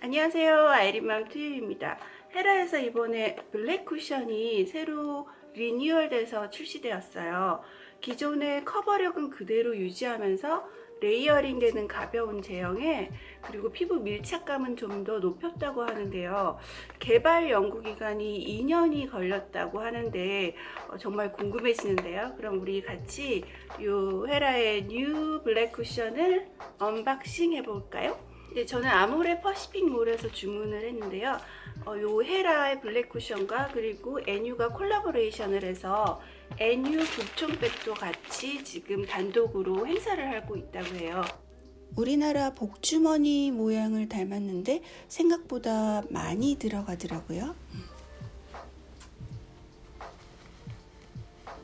안녕하세요. 아이린맘 투유입니다. 헤라에서 이번에 블랙 쿠션이 새로 리뉴얼돼서 출시되었어요. 기존의 커버력은 그대로 유지하면서 레이어링 되는 가벼운 제형에 그리고 피부 밀착감은 좀 더 높였다고 하는데요. 개발 연구 기간이 2년이 걸렸다고 하는데 어, 정말 궁금해지는데요. 그럼 우리 같이 이 헤라의 뉴 블랙 쿠션을 언박싱 해볼까요? 네, 저는 아모레 퍼시픽몰에서 주문을 했는데요. 어, 요 헤라의 블랙 쿠션과 그리고 애뉴가 콜라보레이션을 해서 애뉴 북촌백도 같이 지금 단독으로 행사를 하고 있다고 해요. 우리나라 복주머니 모양을 닮았는데 생각보다 많이 들어가더라고요.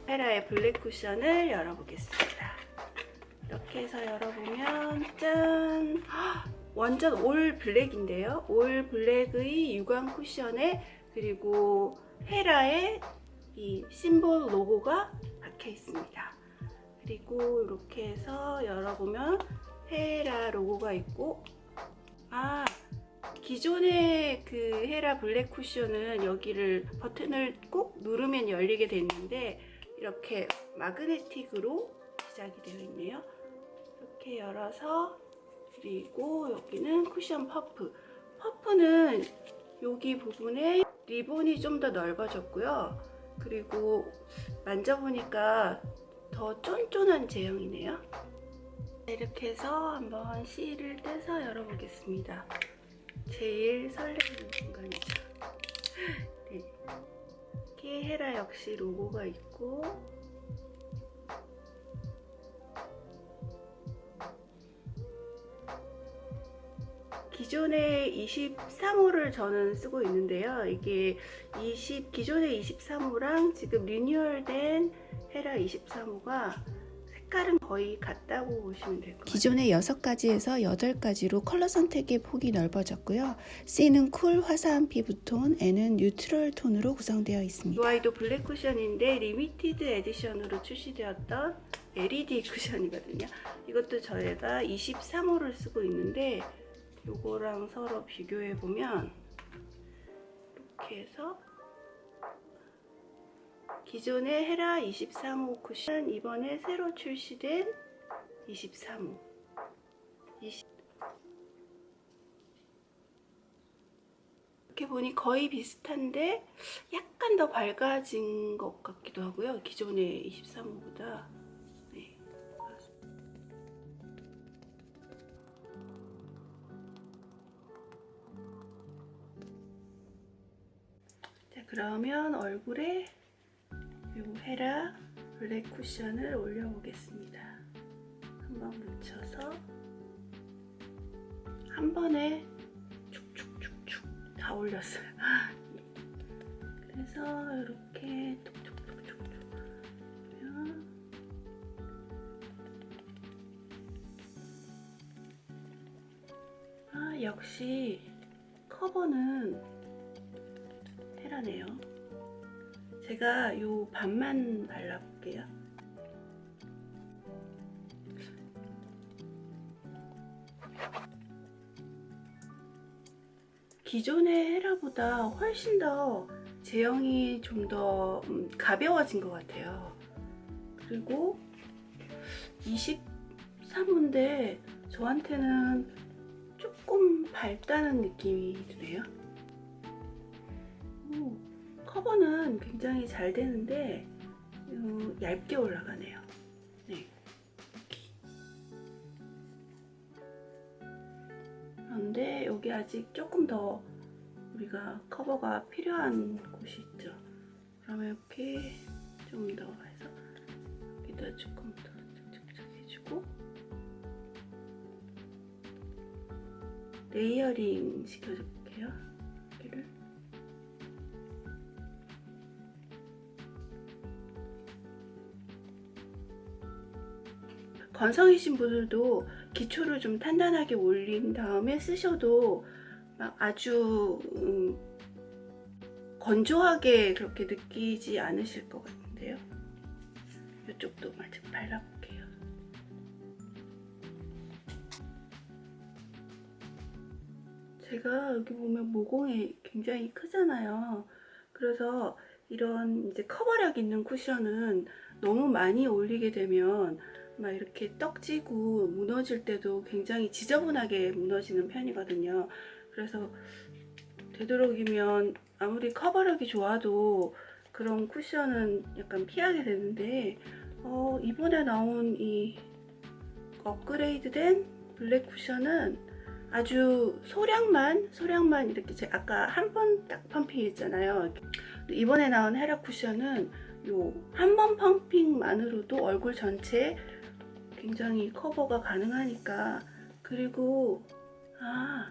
헤라의 블랙 쿠션을 열어보겠습니다. 이렇게 해서 열어보면 짠! 헉, 완전 올 블랙인데요. 올 블랙의 유광 쿠션에 그리고 헤라의 이 심볼 로고가 박혀 있습니다. 그리고 이렇게 해서 열어보면 헤라 로고가 있고 아 기존의 그 헤라 블랙 쿠션은 여기를 버튼을 꾹 누르면 열리게 됐는데 이렇게 마그네틱으로 시작이 되어 있네요. 이렇게 열어서 그리고 여기는 쿠션 퍼프. 퍼프는 여기 부분에 리본이 좀 더 넓어졌고요. 그리고 만져보니까 더 쫀쫀한 제형이네요. 이렇게 해서 한번 실을 떼서 열어보겠습니다. 제일 설레는 순간이죠. 네. 이렇게 헤라 역시 로고가 있고 기존의 23호를 저는 쓰고 있는데요. 이게 20 기존의 23호랑 지금 리뉴얼된 헤라 23호가 색깔은 거의 같다고 보시면 될 것 같아요. 기존의 6가지에서 8가지로 컬러 선택의 폭이 넓어졌고요. C는 쿨 화사한 피부톤, N은 뉴트럴 톤으로 구성되어 있습니다. 이 아이도 블랙 쿠션인데 리미티드 에디션으로 출시되었던 LED 쿠션이거든요. 이것도 저희가 23호를 쓰고 있는데 요거랑 서로 비교해 보면 이렇게 해서 기존의 헤라 23호 쿠션 이번에 새로 출시된 23호 20 이렇게 보니 거의 비슷한데 약간 더 밝아진 것 같기도 하고요. 기존의 23호보다. 그러면 얼굴에 요 헤라 블랙 쿠션을 올려보겠습니다. 한번 묻혀서 한 번에 축축축축 다 올렸어요. 그래서 이렇게 톡톡톡톡톡 하면 아 역시 커버는 제가 요 반만 발라볼게요. 기존의 헤라보다 훨씬 더 제형이 좀 더 가벼워진 것 같아요. 그리고 23호인데 저한테는 조금 밝다는 느낌이 드네요. 오, 커버는 굉장히 잘 되는데 어, 얇게 올라가네요. 네. 그런데 여기 아직 조금 더 우리가 커버가 필요한 곳이 있죠. 그러면 이렇게 좀 더 해서 여기다 조금 더 착착착 해주고 레이어링 시켜줄게요. 건성이신 분들도 기초를 좀 탄탄하게 올린 다음에 쓰셔도 막 아주 음, 건조하게 그렇게 느끼지 않으실 것 같은데요. 이쪽도 마저 발라볼게요. 제가 여기 보면 모공이 굉장히 크잖아요. 그래서 이런 이제 커버력 있는 쿠션은 너무 많이 올리게 되면 막 이렇게 떡지고 무너질 때도 굉장히 지저분하게 무너지는 편이거든요. 그래서 되도록이면 아무리 커버력이 좋아도 그런 쿠션은 약간 피하게 되는데 어, 이번에 나온 이 업그레이드된 블랙 쿠션은 아주 소량만 소량만 이렇게 제 아까 한 번 딱 펌핑했잖아요. 이번에 나온 헤라 쿠션은 요 한 번 펌핑만으로도 얼굴 전체 굉장히 커버가 가능하니까 그리고 아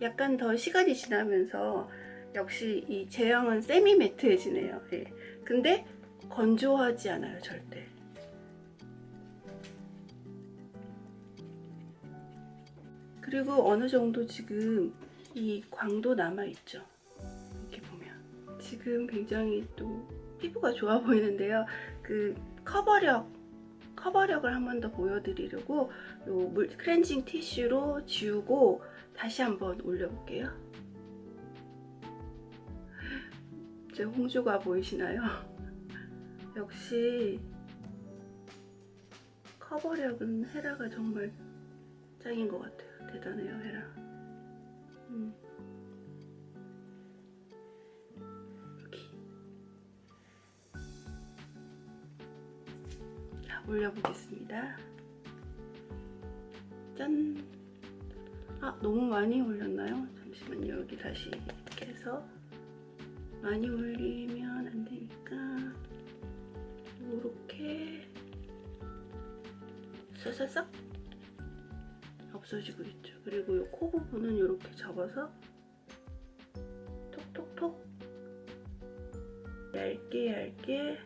약간 더 시간이 지나면서 역시 이 제형은 세미 매트해지네요. 예. 근데 건조하지 않아요 절대. 그리고 어느 정도 지금 이 광도 남아 있죠. 이렇게 보면 지금 굉장히 또 피부가 좋아 보이는데요. 그 커버력 커버력을 한 번 더 보여드리려고 요물 클렌징 티슈로 지우고 다시 한번 올려볼게요. 제 홍조가 보이시나요? 역시 커버력은 헤라가 정말 짱인 것 같아요. 대단해요, 헤라. 음. 올려보겠습니다. 짠! 아, 너무 많이 올렸나요? 잠시만요. 여기 다시 이렇게 해서 많이 올리면 안 되니까 이렇게 싹싹싹 없어지고 있죠. 그리고 이 코 부분은 이렇게 잡아서 톡톡톡 얇게 얇게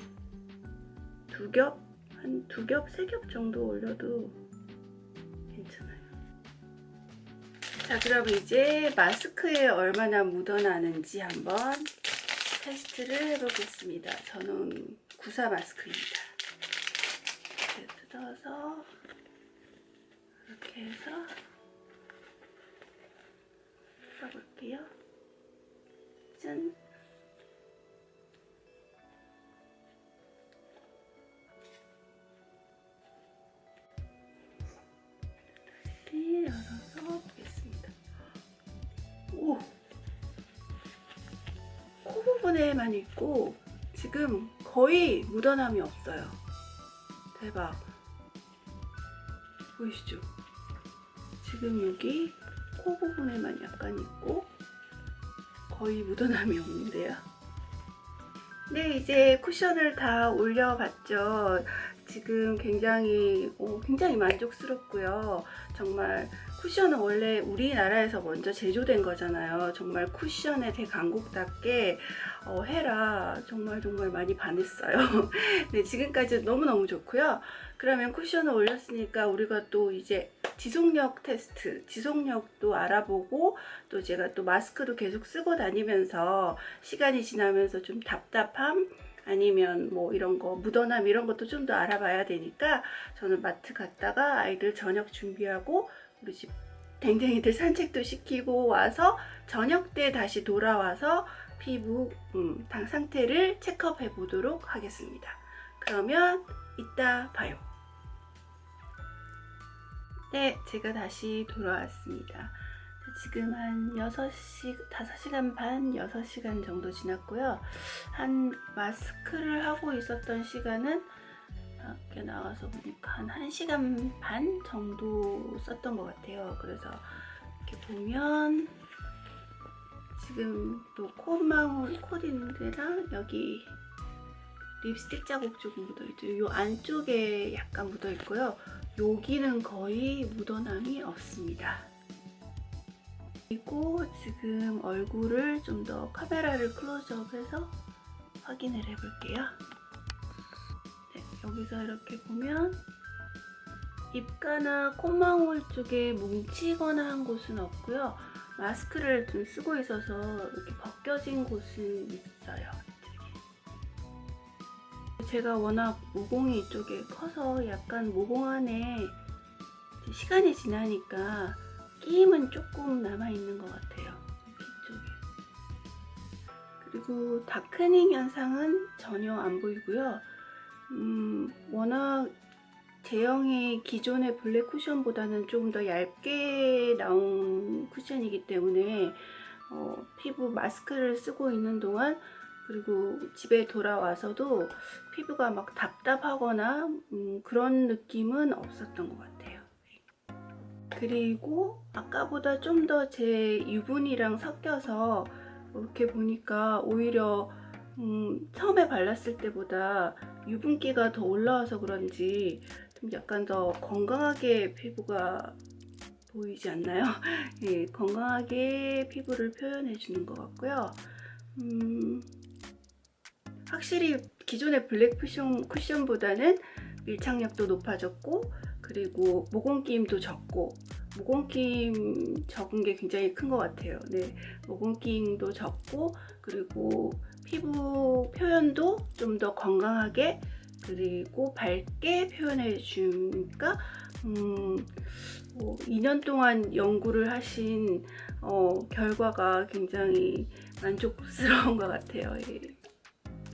두 겹, 한 두 겹, 세 겹 정도 올려도 괜찮아요. 자, 그럼 이제 마스크에 얼마나 묻어나는지 한번 테스트를 해보겠습니다. 저는 구사 마스크입니다. 이렇게 뜯어서 이렇게 해서 써볼게요. 짠! 이렇게 열어서 보겠습니다. 오! 코 부분에만 있고 지금 거의 묻어남이 없어요. 대박. 보이시죠? 지금 여기 코 부분에만 약간 있고 거의 묻어남이 없는데요. 네, 이제 쿠션을 다 올려봤죠. 지금 굉장히 오, 굉장히 만족스럽고요. 정말 쿠션은 원래 우리나라에서 먼저 제조된 거잖아요. 정말 쿠션의 대강국답게 어, 해라 정말 정말 많이 반했어요. 네, 지금까지 너무너무 좋고요. 그러면 쿠션을 올렸으니까 우리가 또 이제 지속력 테스트, 지속력도 알아보고 또 제가 또 마스크도 계속 쓰고 다니면서 시간이 지나면서 좀 답답함 아니면 뭐 이런 거 묻어남 이런 것도 좀 더 알아봐야 되니까 저는 마트 갔다가 아이들 저녁 준비하고 우리 집 댕댕이들 산책도 시키고 와서 저녁 때 다시 돌아와서 피부 음, 당 상태를 체크업해 보도록 하겠습니다. 그러면 이따 봐요. 네, 제가 다시 돌아왔습니다. 지금 한 6시, 5시간 반, 6시간 정도 지났고요. 한 마스크를 하고 있었던 시간은 이렇게 나와서 보니까 한 1시간 반 정도 썼던 것 같아요. 그래서 이렇게 보면 지금 또 콧망울, 콧인데랑 여기 립스틱 자국 조금 묻어있죠. 이 안쪽에 약간 묻어있고요. 여기는 거의 묻어남이 없습니다. 그리고 지금 얼굴을 좀 더 카메라를 클로즈업해서 확인을 해볼게요. 네, 여기서 이렇게 보면 입가나 콧망울 쪽에 뭉치거나 한 곳은 없고요. 마스크를 좀 쓰고 있어서 이렇게 벗겨진 곳은 있어요. 제가 워낙 모공이 이쪽에 커서 약간 모공 안에 시간이 지나니까 힘은 조금 남아있는 것 같아요. 뒤쪽에. 그리고 다크닝 현상은 전혀 안 보이고요. 음, 워낙 제형이 기존의 블랙 쿠션보다는 조금 더 얇게 나온 쿠션이기 때문에 어, 피부 마스크를 쓰고 있는 동안 그리고 집에 돌아와서도 피부가 막 답답하거나 음, 그런 느낌은 없었던 것 같아요. 그리고 아까보다 좀 더 제 유분이랑 섞여서 이렇게 보니까 오히려 음, 처음에 발랐을 때보다 유분기가 더 올라와서 그런지 좀 약간 더 건강하게 피부가 보이지 않나요? 예, 건강하게 피부를 표현해 주는 것 같고요. 음, 확실히 기존의 블랙 쿠션, 쿠션보다는 밀착력도 높아졌고 그리고 모공끼임도 적고 모공끼임 적은 게 굉장히 큰 것 같아요. 네, 모공끼임도 적고 그리고 피부 표현도 좀 더 건강하게 그리고 밝게 표현해 주니까 음, 뭐 2년 동안 연구를 하신 어, 결과가 굉장히 만족스러운 것 같아요. 예.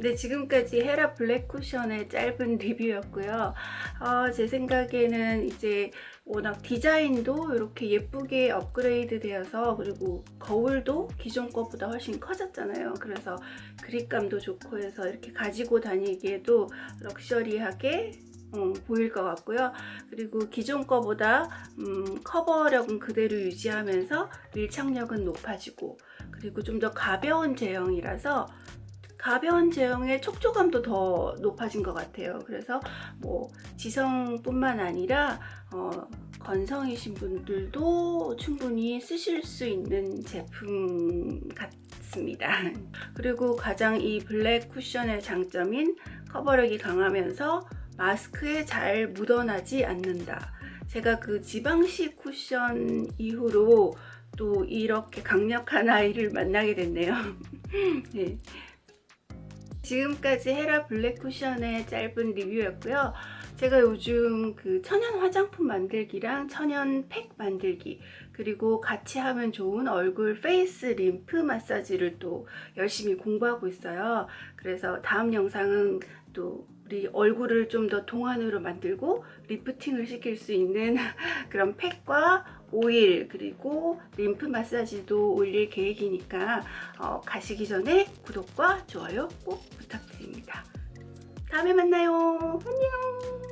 네, 지금까지 헤라 블랙 쿠션의 짧은 리뷰였고요. 어, 제 생각에는 이제 워낙 디자인도 이렇게 예쁘게 업그레이드 되어서 그리고 거울도 기존 것보다 훨씬 커졌잖아요. 그래서 그립감도 좋고 해서 이렇게 가지고 다니기에도 럭셔리하게 음, 보일 것 같고요. 그리고 기존 거보다 음, 커버력은 그대로 유지하면서 밀착력은 높아지고 그리고 좀 더 가벼운 제형이라서 가벼운 제형의 촉촉함도 더 높아진 것 같아요. 그래서 뭐 지성뿐만 아니라 어, 건성이신 분들도 충분히 쓰실 수 있는 제품 같습니다. 그리고 가장 이 블랙 쿠션의 장점인 커버력이 강하면서 마스크에 잘 묻어나지 않는다. 제가 그 지방시 쿠션 이후로 또 이렇게 강력한 아이를 만나게 됐네요. 네. 지금까지 헤라 블랙 쿠션의 짧은 리뷰였고요. 제가 요즘 그 천연 화장품 만들기랑 천연 팩 만들기 그리고 같이 하면 좋은 얼굴 페이스 림프 마사지를 또 열심히 공부하고 있어요. 그래서 다음 영상은 또 우리 얼굴을 좀 더 동안으로 만들고 리프팅을 시킬 수 있는 그런 팩과 오일 그리고 림프 마사지도 올릴 계획이니까 어, 가시기 전에 구독과 좋아요 꼭 부탁드립니다. 다음에 만나요. 안녕.